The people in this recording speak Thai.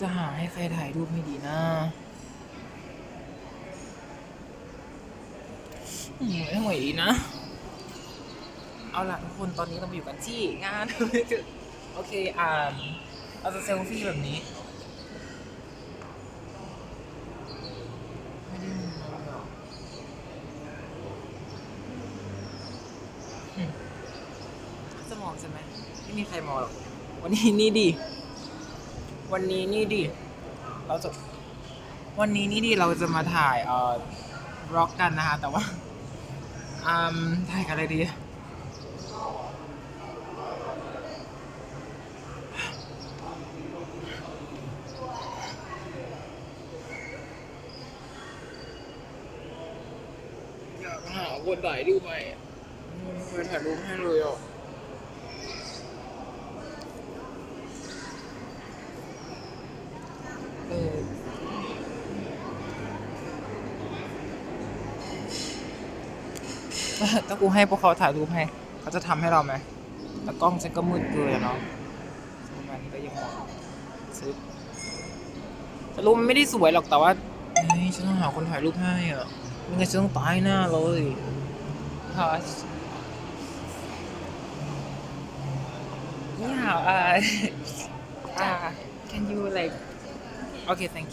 จะหาให้ใครถ่ายรูปให้ดีนะอืมไม่ไหวดีนะ เอาล่ะทุกคนตอนนี้เราอยู่กันที่งาน โอเค อ่าเราจะเซลฟี่แบบนี้จะมองใช่ไหมไม่มีใครมองหรอก วันนี้นี่ดี วันนี้นี่ดี เราจะ วันนี้นี่ดีเราจะมาถ่ายเอ่อบล็อกกันนะคะ แต่ว่าอืมถ่ายกันอะไรดี อยากหาคนถ่ายรูปไหมไม่เคยถ่ายรูปให้เลยอะ ถ้ากูให้พวกเขาถ่ายรูปให้ เขาจะทำให้เราไหมแต่กล้องฉันก็มืดเกินอะเนาะประมาณนี้ก็ยังมองซื้อแต่รูปมันไม่ได้สวยหรอกแต่ว่าเฮ้ยฉันต้องหาคนถ่ายรูปให้อะไม่งั้นฉันต้องตายหน้าเลยฮะนี่ hào uh, uh, can you like okay thank you